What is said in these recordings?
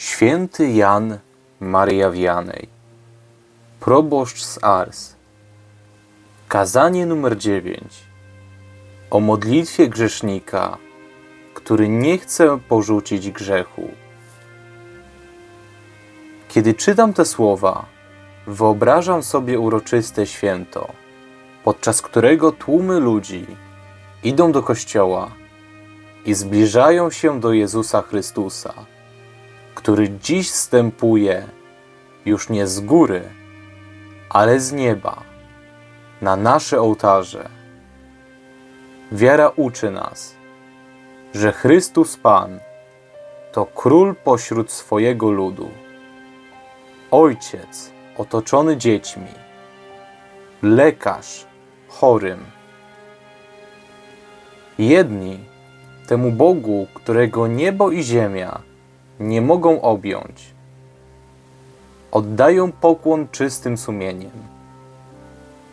Święty Jan Maria Wianej, proboszcz z Ars. Kazanie numer 9 o modlitwie grzesznika, który nie chce porzucić grzechu. Kiedy czytam te słowa, wyobrażam sobie uroczyste święto, podczas którego tłumy ludzi idą do kościoła i zbliżają się do Jezusa Chrystusa, który dziś wstępuje już nie z góry, ale z nieba, na nasze ołtarze. Wiara uczy nas, że Chrystus Pan to król pośród swojego ludu, ojciec otoczony dziećmi, lekarz chorym. Jedni temu Bogu, którego niebo i ziemia nie mogą objąć, oddają pokłon czystym sumieniem,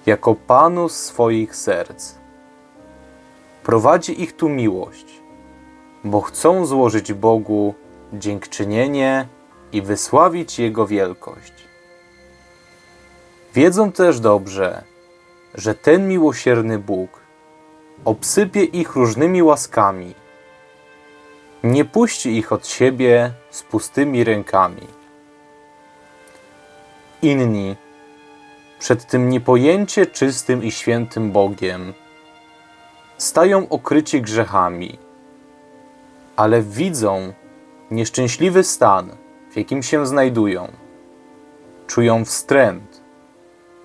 jako Panu swoich serc. Prowadzi ich tu miłość, bo chcą złożyć Bogu dziękczynienie i wysławić Jego wielkość. Wiedzą też dobrze, że ten miłosierny Bóg obsypie ich różnymi łaskami, nie puści ich od siebie z pustymi rękami. Inni, przed tym niepojęcie czystym i świętym Bogiem, stają okryci grzechami, ale widzą nieszczęśliwy stan, w jakim się znajdują. Czują wstręt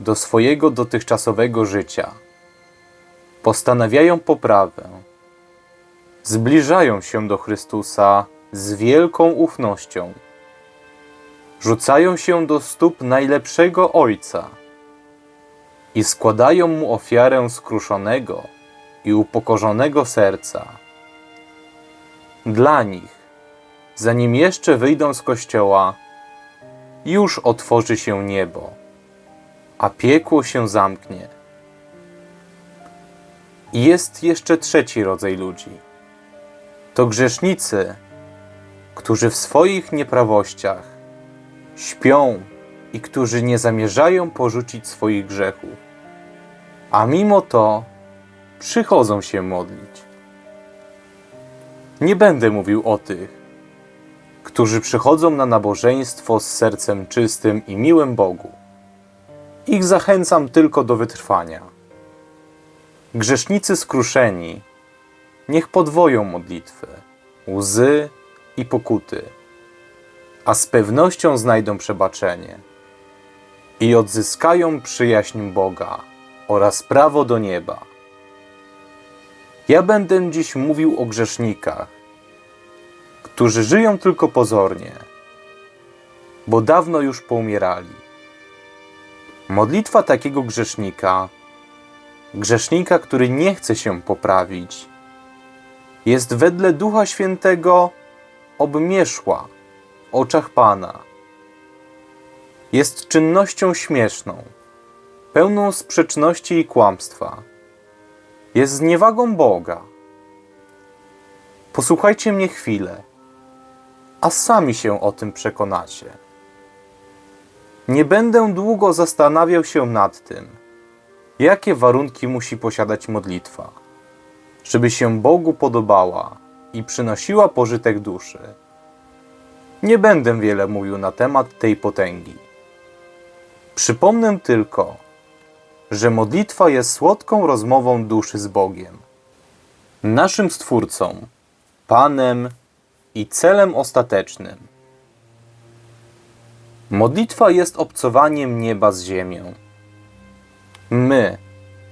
do swojego dotychczasowego życia. Postanawiają poprawę. Zbliżają się do Chrystusa z wielką ufnością. Rzucają się do stóp najlepszego Ojca i składają mu ofiarę skruszonego i upokorzonego serca. Dla nich, zanim jeszcze wyjdą z kościoła, już otworzy się niebo, a piekło się zamknie. I jest jeszcze trzeci rodzaj ludzi. To grzesznicy, którzy w swoich nieprawościach śpią i którzy nie zamierzają porzucić swoich grzechów, a mimo to przychodzą się modlić. Nie będę mówił o tych, którzy przychodzą na nabożeństwo z sercem czystym i miłym Bogu. Ich zachęcam tylko do wytrwania. Grzesznicy skruszeni, niech podwoją modlitwy, łzy i pokuty, a z pewnością znajdą przebaczenie i odzyskają przyjaźń Boga oraz prawo do nieba. Ja będę dziś mówił o grzesznikach, którzy żyją tylko pozornie, bo dawno już poumierali. Modlitwa takiego grzesznika, grzesznika, który nie chce się poprawić, jest wedle Ducha Świętego obmieszła w oczach Pana. Jest czynnością śmieszną, pełną sprzeczności i kłamstwa. Jest zniewagą Boga. Posłuchajcie mnie chwilę, a sami się o tym przekonacie. Nie będę długo zastanawiał się nad tym, jakie warunki musi posiadać modlitwa, żeby się Bogu podobała i przynosiła pożytek duszy. Nie będę wiele mówił na temat tej potęgi. Przypomnę tylko, że modlitwa jest słodką rozmową duszy z Bogiem, naszym Stwórcą, Panem i celem ostatecznym. Modlitwa jest obcowaniem nieba z ziemią. My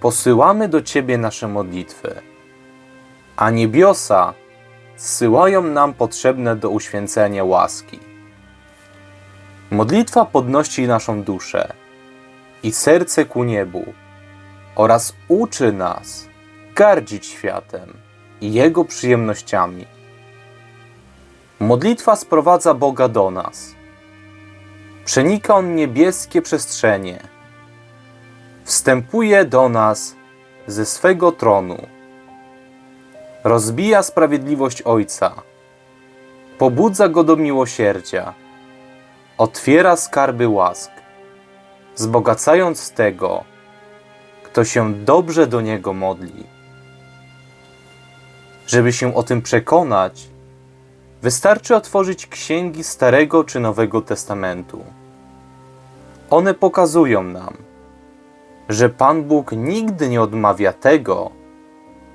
posyłamy do Ciebie nasze modlitwy, a niebiosa zsyłają nam potrzebne do uświęcenia łaski. Modlitwa podnosi naszą duszę i serce ku niebu oraz uczy nas gardzić światem i Jego przyjemnościami. Modlitwa sprowadza Boga do nas. Przenika On niebieskie przestrzenie. Wstępuje do nas ze swego tronu. Rozbija sprawiedliwość Ojca. pobudza go do miłosierdzia, otwiera skarby łask, wzbogacając tego, kto się dobrze do niego modli. Żeby się o tym przekonać, wystarczy otworzyć księgi Starego czy Nowego Testamentu. One pokazują nam, że Pan Bóg nigdy nie odmawia tego,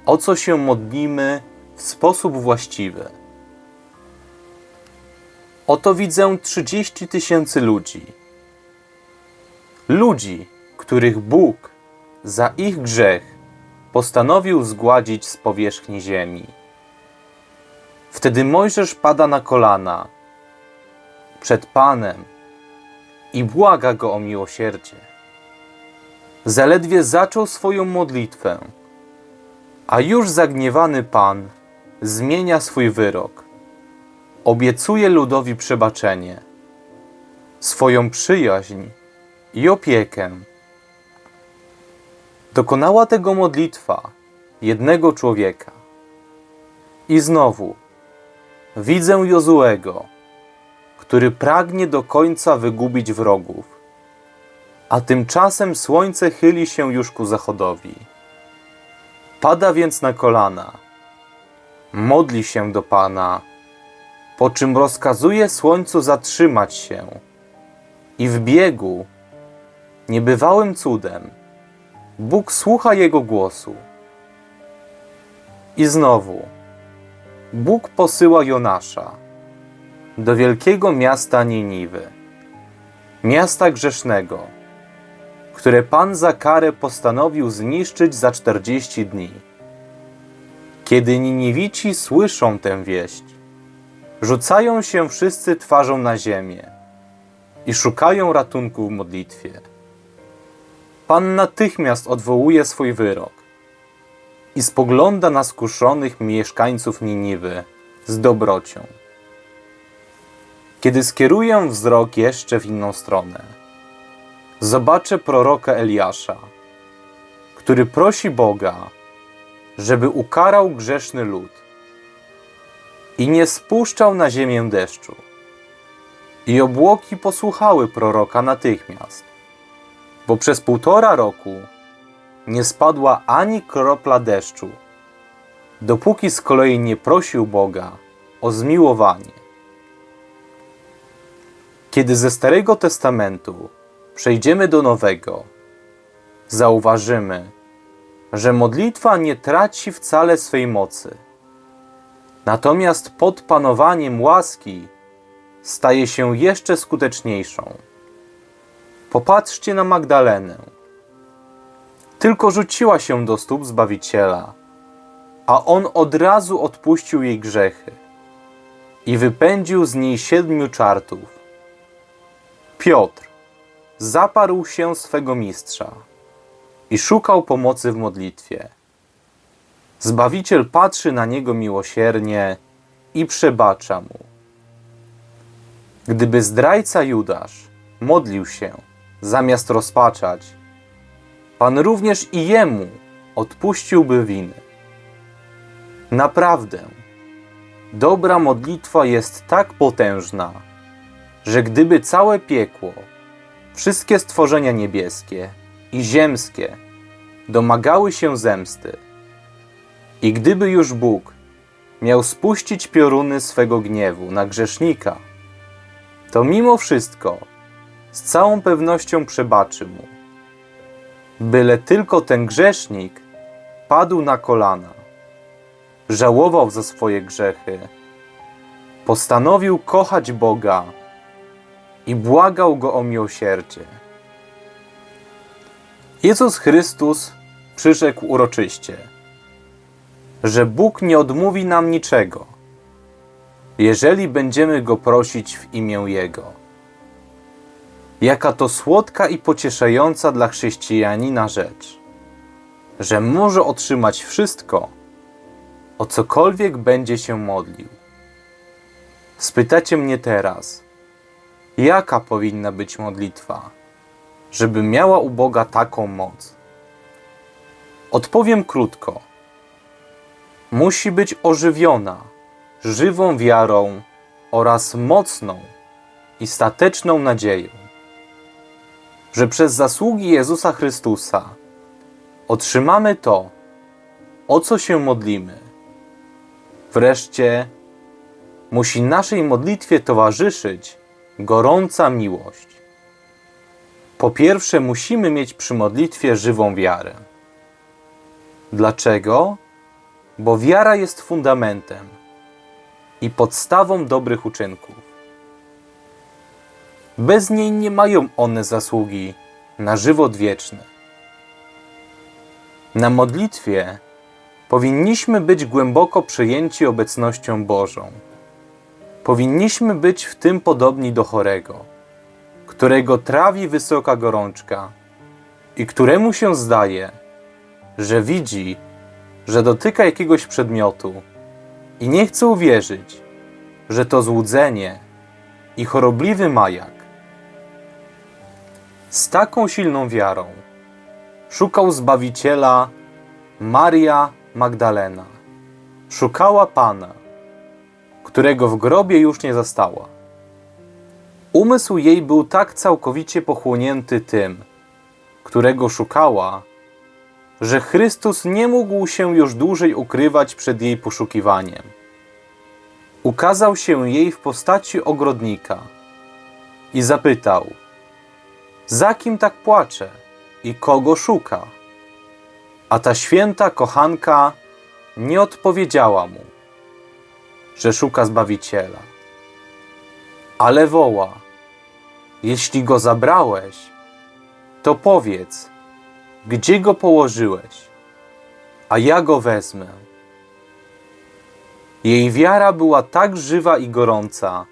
o co się modlimy w sposób właściwy. Oto widzę 30 tysięcy ludzi. Ludzi, których Bóg za ich grzech postanowił zgładzić z powierzchni ziemi. Wtedy Mojżesz pada na kolana przed Panem i błaga go o miłosierdzie. Zaledwie zaczął swoją modlitwę, a już zagniewany Pan zmienia swój wyrok. Obiecuje ludowi przebaczenie, swoją przyjaźń i opiekę. Dokonała tego modlitwa jednego człowieka. I znowu widzę Jozuego, który pragnie do końca wygubić wrogów, a tymczasem słońce chyli się już ku zachodowi. Pada więc na kolana, modli się do Pana, po czym rozkazuje słońcu zatrzymać się. I w biegu, niebywałym cudem, Bóg słucha jego głosu. I znowu, Bóg posyła Jonasza do wielkiego miasta Niniwy, miasta grzesznego, które Pan za karę postanowił zniszczyć za czterdzieści dni. Kiedy Niniwici słyszą tę wieść, rzucają się wszyscy twarzą na ziemię i szukają ratunku w modlitwie. Pan natychmiast odwołuje swój wyrok i spogląda na skuszonych mieszkańców Niniwy z dobrocią. Kiedy skieruję wzrok jeszcze w inną stronę, zobaczę proroka Eliasza, który prosi Boga, żeby ukarał grzeszny lud i nie spuszczał na ziemię deszczu. I obłoki posłuchały proroka natychmiast, bo przez półtora roku nie spadła ani kropla deszczu, dopóki z kolei nie prosił Boga o zmiłowanie. Kiedy ze Starego Testamentu przejdziemy do Nowego, zauważymy, że modlitwa nie traci wcale swej mocy. Natomiast pod panowaniem łaski staje się jeszcze skuteczniejszą. Popatrzcie na Magdalenę. Tylko rzuciła się do stóp Zbawiciela, a on od razu odpuścił jej grzechy i wypędził z niej siedmiu czartów. Piotr zaparł się swego mistrza i szukał pomocy w modlitwie. Zbawiciel patrzy na niego miłosiernie i przebacza mu. Gdyby zdrajca Judasz modlił się zamiast rozpaczać, Pan również i jemu odpuściłby winy. Naprawdę, dobra modlitwa jest tak potężna, że gdyby całe piekło, wszystkie stworzenia niebieskie i ziemskie domagały się zemsty, i gdyby już Bóg miał spuścić pioruny swego gniewu na grzesznika, to mimo wszystko z całą pewnością przebaczy mu. Byle tylko ten grzesznik padł na kolana, żałował za swoje grzechy, postanowił kochać Boga i błagał go o miłosierdzie. Jezus Chrystus przyrzekł uroczyście, że Bóg nie odmówi nam niczego, jeżeli będziemy go prosić w imię Jego. Jaka to słodka i pocieszająca dla chrześcijanina rzecz, że może otrzymać wszystko, o cokolwiek będzie się modlił. Spytacie mnie teraz, jaka powinna być modlitwa, żeby miała u Boga taką moc? Odpowiem krótko. Musi być ożywiona żywą wiarą oraz mocną i stateczną nadzieją, że przez zasługi Jezusa Chrystusa otrzymamy to, o co się modlimy. Wreszcie musi naszej modlitwie towarzyszyć gorąca miłość. Po pierwsze, musimy mieć przy modlitwie żywą wiarę. Dlaczego? Bo wiara jest fundamentem i podstawą dobrych uczynków. Bez niej nie mają one zasługi na żywot wieczny. Na modlitwie powinniśmy być głęboko przejęci obecnością Bożą. Powinniśmy być w tym podobni do chorego, którego trawi wysoka gorączka i któremu się zdaje, że widzi, że dotyka jakiegoś przedmiotu i nie chce uwierzyć, że to złudzenie i chorobliwy majak. Z taką silną wiarą szukał Zbawiciela Maria Magdalena. Szukała Pana, którego w grobie już nie zastała. Umysł jej był tak całkowicie pochłonięty tym, którego szukała, że Chrystus nie mógł się już dłużej ukrywać przed jej poszukiwaniem. Ukazał się jej w postaci ogrodnika i zapytał: Za kim tak płacze i kogo szuka? A ta święta kochanka nie odpowiedziała mu, że szuka zbawiciela, ale woła: Jeśli go zabrałeś, to powiedz, gdzie go położyłeś, a ja go wezmę. Jej wiara była tak żywa i gorąca,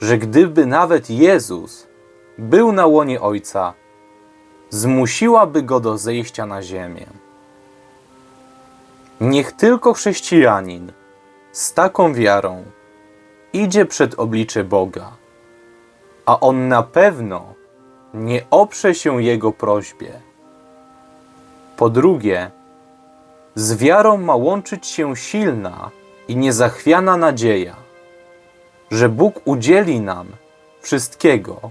że gdyby nawet Jezus był na łonie Ojca, zmusiłaby go do zejścia na ziemię. Niech tylko chrześcijanin z taką wiarą idzie przed oblicze Boga, a on na pewno nie oprze się jego prośbie. Po drugie, z wiarą ma łączyć się silna i niezachwiana nadzieja, że Bóg udzieli nam wszystkiego,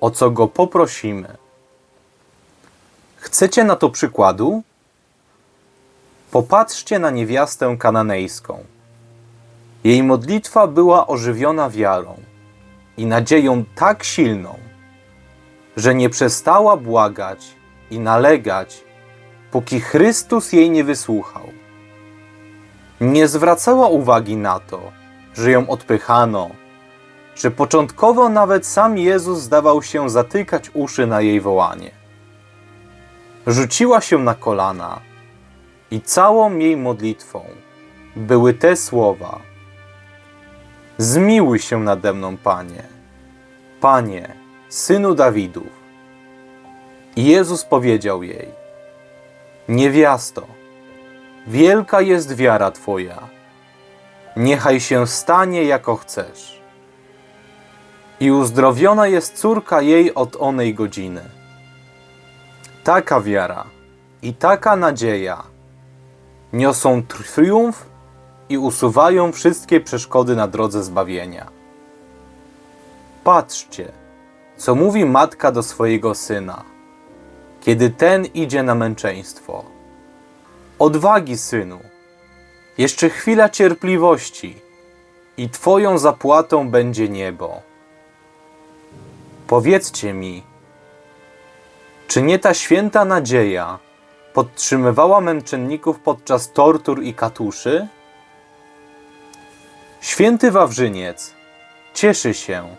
o co go poprosimy. Chcecie na to przykładu? Popatrzcie na niewiastę kananejską. Jej modlitwa była ożywiona wiarą i nadzieją tak silną, że nie przestała błagać i nalegać, póki Chrystus jej nie wysłuchał. Nie zwracała uwagi na to, że ją odpychano, że początkowo nawet sam Jezus zdawał się zatykać uszy na jej wołanie. Rzuciła się na kolana i całą jej modlitwą były te słowa: Zmiłuj się nade mną, Panie, Panie, synu Dawidów. I Jezus powiedział jej: Niewiasto, wielka jest wiara Twoja. Niechaj się stanie jako chcesz. I uzdrowiona jest córka jej od onej godziny. Taka wiara i taka nadzieja niosą triumf i usuwają wszystkie przeszkody na drodze zbawienia. Patrzcie, co mówi matka do swojego syna, kiedy ten idzie na męczeństwo. Odwagi, synu, jeszcze chwila cierpliwości i Twoją zapłatą będzie niebo. Powiedzcie mi, czy nie ta święta nadzieja podtrzymywała męczenników podczas tortur i katuszy? Święty Wawrzyniec cieszy się,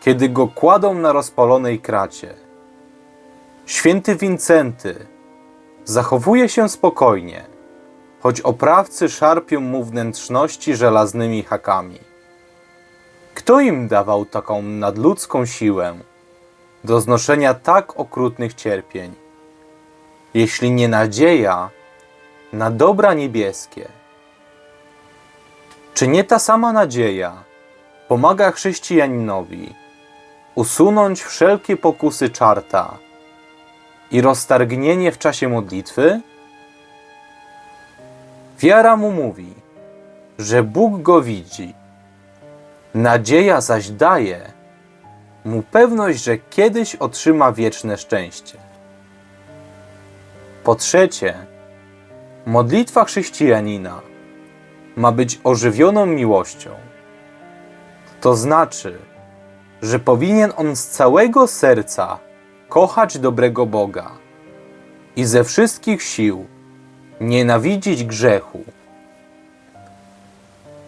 kiedy go kładą na rozpalonej kracie. Święty Wincenty zachowuje się spokojnie, choć oprawcy szarpią mu wnętrzności żelaznymi hakami. Kto im dawał taką nadludzką siłę do znoszenia tak okrutnych cierpień, jeśli nie nadzieja na dobra niebieskie? Czy nie ta sama nadzieja pomaga chrześcijaninowi usunąć wszelkie pokusy czarta i roztargnienie w czasie modlitwy? Wiara mu mówi, że Bóg go widzi. Nadzieja zaś daje mu pewność, że kiedyś otrzyma wieczne szczęście. Po trzecie, modlitwa chrześcijanina ma być ożywioną miłością. To znaczy, że powinien on z całego serca kochać dobrego Boga i ze wszystkich sił nienawidzić grzechu.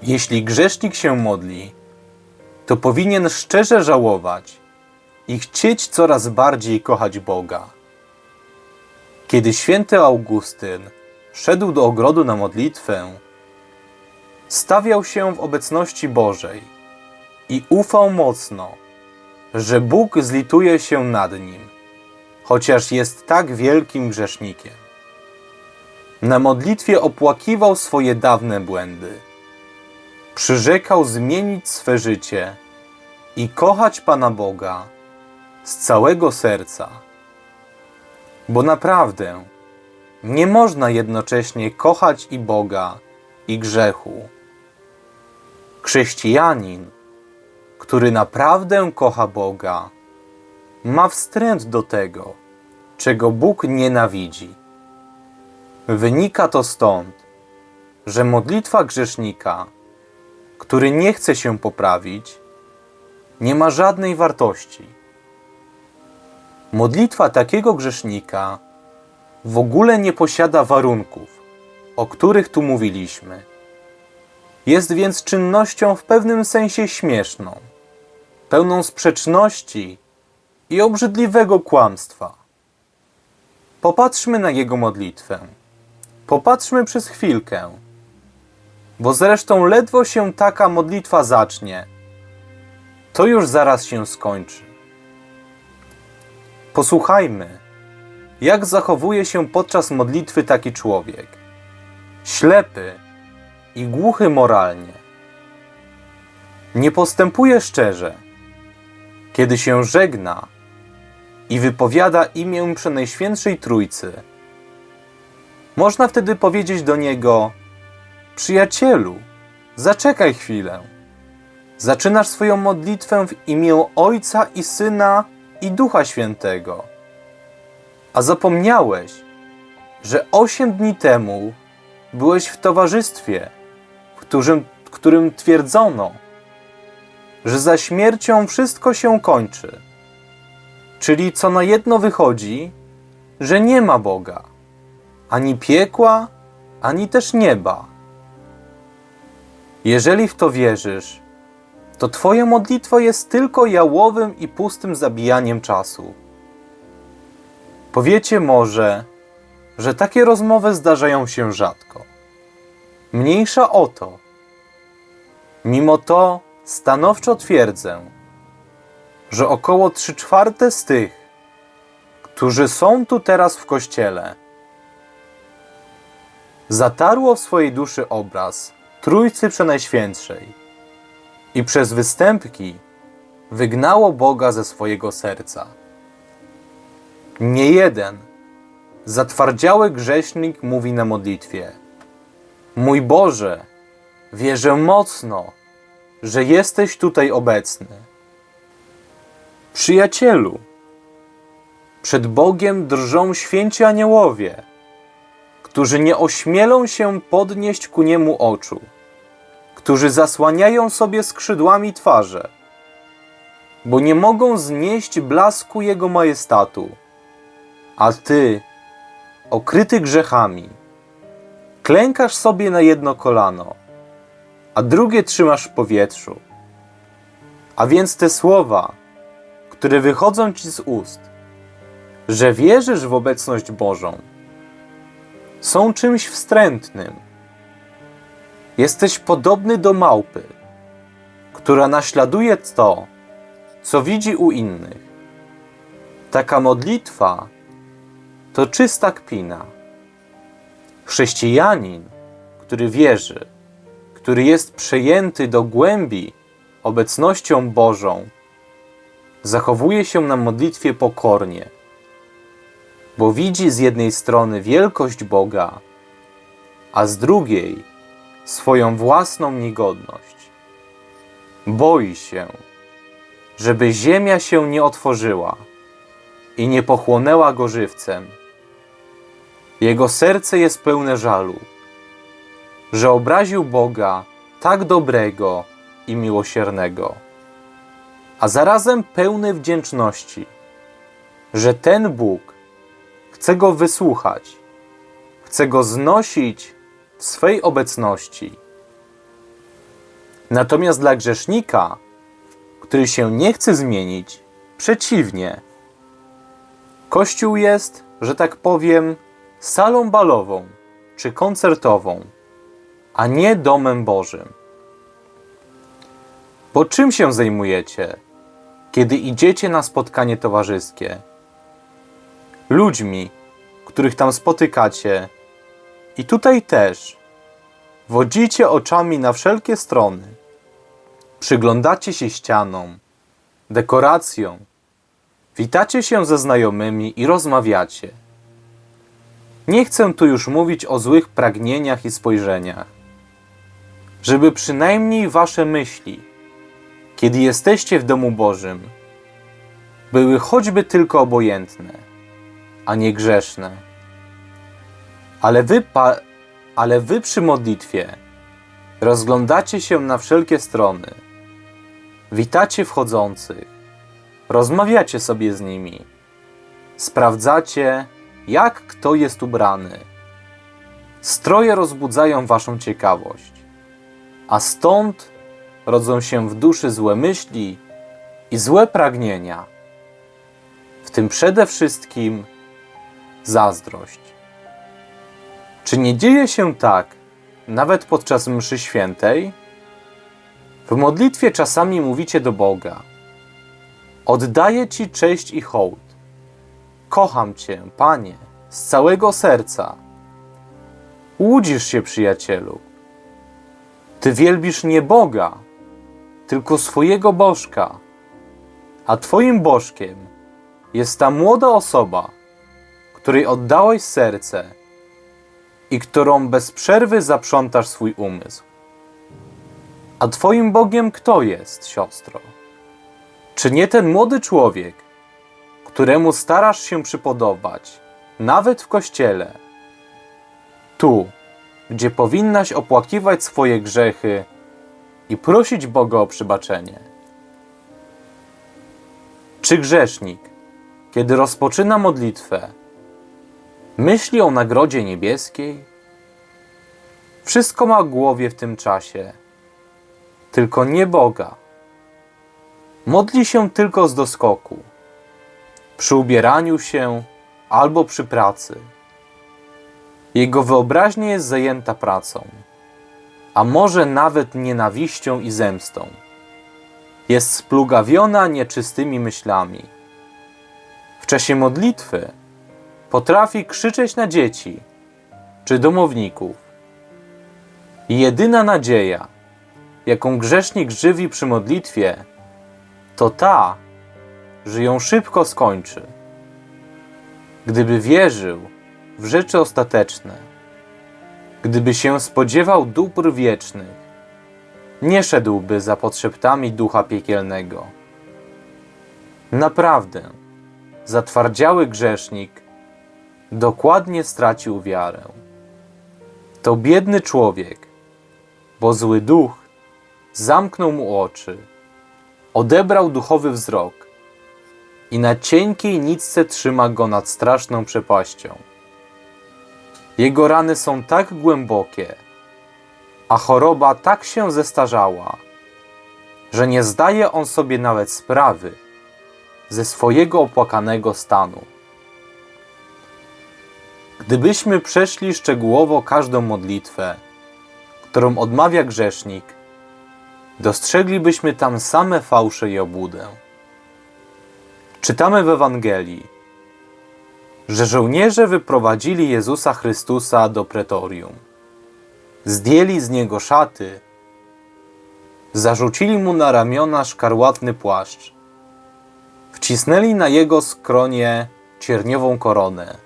Jeśli grzesznik się modli, to powinien szczerze żałować i chcieć coraz bardziej kochać Boga. Kiedy święty Augustyn szedł do ogrodu na modlitwę, stawiał się w obecności Bożej i ufał mocno, że Bóg zlituje się nad nim, chociaż jest tak wielkim grzesznikiem. Na modlitwie opłakiwał swoje dawne błędy. Przyrzekał zmienić swe życie i kochać Pana Boga z całego serca. Bo naprawdę nie można jednocześnie kochać i Boga, i grzechu. Chrześcijanin, który naprawdę kocha Boga, ma wstręt do tego, czego Bóg nienawidzi. Wynika to stąd, że modlitwa grzesznika, który nie chce się poprawić, nie ma żadnej wartości. Modlitwa takiego grzesznika w ogóle nie posiada warunków, o których tu mówiliśmy. Jest więc czynnością w pewnym sensie śmieszną, pełną sprzeczności i obrzydliwego kłamstwa. Popatrzmy na jego modlitwę. Popatrzmy przez chwilkę, bo zresztą ledwo się taka modlitwa zacznie, to już zaraz się skończy. Posłuchajmy, jak zachowuje się podczas modlitwy taki człowiek. Ślepy i głuchy moralnie. Nie postępuje szczerze, kiedy się żegna i wypowiada imię Przenajświętszej Trójcy. Można wtedy powiedzieć do niego: Przyjacielu, zaczekaj chwilę. Zaczynasz swoją modlitwę w imię Ojca i Syna i Ducha Świętego. A zapomniałeś, że osiem dni temu byłeś w towarzystwie, którym, którym twierdzono, że za śmiercią wszystko się kończy. Czyli co na jedno wychodzi, że nie ma Boga, ani piekła, ani też nieba. Jeżeli w to wierzysz, to Twoje modlitwo jest tylko jałowym i pustym zabijaniem czasu. Powiecie może, że takie rozmowy zdarzają się rzadko. Mniejsza o to. Mimo to stanowczo twierdzę, że około 3 czwarte z tych, którzy są tu teraz w kościele, zatarło w swojej duszy obraz Trójcy Przenajświętszej i przez występki wygnało Boga ze swojego serca. Nie jeden zatwardziały grzesznik mówi na modlitwie: Mój Boże, wierzę mocno, że jesteś tutaj obecny. Przyjacielu, przed Bogiem drżą święci aniołowie, którzy nie ośmielą się podnieść ku niemu oczu, którzy zasłaniają sobie skrzydłami twarze, bo nie mogą znieść blasku Jego majestatu. A ty, okryty grzechami, klękasz sobie na jedno kolano, a drugie trzymasz w powietrzu. A więc te słowa, które wychodzą ci z ust, że wierzysz w obecność Bożą, są czymś wstrętnym. Jesteś podobny do małpy, która naśladuje to, co widzi u innych. Taka modlitwa to czysta kpina. Chrześcijanin, który wierzy, który jest przejęty do głębi obecnością Bożą, zachowuje się na modlitwie pokornie, bo widzi z jednej strony wielkość Boga, a z drugiej swoją własną niegodność. Boi się, żeby ziemia się nie otworzyła i nie pochłonęła go żywcem. Jego serce jest pełne żalu, że obraził Boga tak dobrego i miłosiernego, a zarazem pełny wdzięczności, że ten Bóg chce go wysłuchać, chce go znosić w swej obecności. Natomiast dla grzesznika, który się nie chce zmienić, przeciwnie. Kościół jest, że tak powiem, salą balową czy koncertową, a nie domem Bożym. Bo czym się zajmujecie, kiedy idziecie na spotkanie towarzyskie? Ludźmi, których tam spotykacie, i tutaj też wodzicie oczami na wszelkie strony. Przyglądacie się ścianom, dekoracjom, witacie się ze znajomymi i rozmawiacie. Nie chcę tu już mówić o złych pragnieniach i spojrzeniach. Żeby przynajmniej wasze myśli, kiedy jesteście w domu Bożym, były choćby tylko obojętne, a nie grzeszne. Ale wy, ale wy przy modlitwie rozglądacie się na wszelkie strony, witacie wchodzących, rozmawiacie sobie z nimi, sprawdzacie, jak kto jest ubrany. Stroje rozbudzają waszą ciekawość, a stąd rodzą się w duszy złe myśli i złe pragnienia, w tym przede wszystkim zazdrość. Czy nie dzieje się tak, nawet podczas mszy świętej? W modlitwie czasami mówicie do Boga: Oddaję Ci cześć i hołd. Kocham Cię, Panie, z całego serca. Łudzisz się, przyjacielu. Ty wielbisz nie Boga, tylko swojego bożka, a Twoim bożkiem jest ta młoda osoba, której oddałeś serce i którą bez przerwy zaprzątasz swój umysł. A Twoim Bogiem kto jest, siostro? Czy nie ten młody człowiek, któremu starasz się przypodobać, nawet w kościele? Tu, gdzie powinnaś opłakiwać swoje grzechy i prosić Boga o przebaczenie. Czy grzesznik, kiedy rozpoczyna modlitwę, myśli o nagrodzie niebieskiej? Wszystko ma w głowie w tym czasie, tylko nie Boga. Modli się tylko z doskoku, przy ubieraniu się albo przy pracy. Jego wyobraźnia jest zajęta pracą, a może nawet nienawiścią i zemstą. Jest splugawiona nieczystymi myślami. W czasie modlitwy potrafi krzyczeć na dzieci czy domowników. Jedyna nadzieja, jaką grzesznik żywi przy modlitwie, to ta, że ją szybko skończy. Gdyby wierzył w rzeczy ostateczne, gdyby się spodziewał dóbr wiecznych, nie szedłby za potrzeptami ducha piekielnego. Naprawdę, zatwardziały grzesznik dokładnie stracił wiarę. To biedny człowiek, bo zły duch zamknął mu oczy, odebrał duchowy wzrok i na cienkiej nitce trzyma go nad straszną przepaścią. Jego rany są tak głębokie, a choroba tak się zestarzała, że nie zdaje on sobie nawet sprawy ze swojego opłakanego stanu. Gdybyśmy przeszli szczegółowo każdą modlitwę, którą odmawia grzesznik, dostrzeglibyśmy tam same fałsze i obłudę. Czytamy w Ewangelii, że żołnierze wyprowadzili Jezusa Chrystusa do pretorium. Zdjęli z niego szaty, zarzucili mu na ramiona szkarłatny płaszcz, wcisnęli na jego skronie cierniową koronę,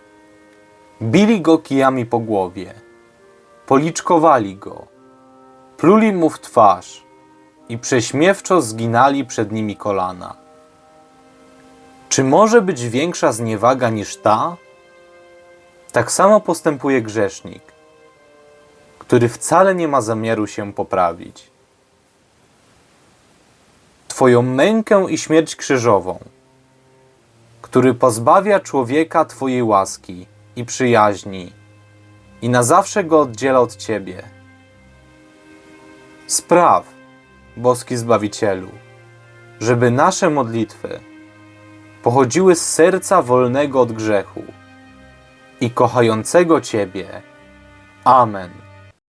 bili go kijami po głowie, policzkowali go, pluli mu w twarz i prześmiewczo zginali przed nimi kolana. Czy może być większa zniewaga niż ta? Tak samo postępuje grzesznik, który wcale nie ma zamiaru się poprawić. Twoją mękę i śmierć krzyżową, który pozbawia człowieka Twojej łaski i przyjaźni i na zawsze go oddziela od Ciebie. Spraw, boski Zbawicielu, żeby nasze modlitwy pochodziły z serca wolnego od grzechu i kochającego Ciebie. Amen.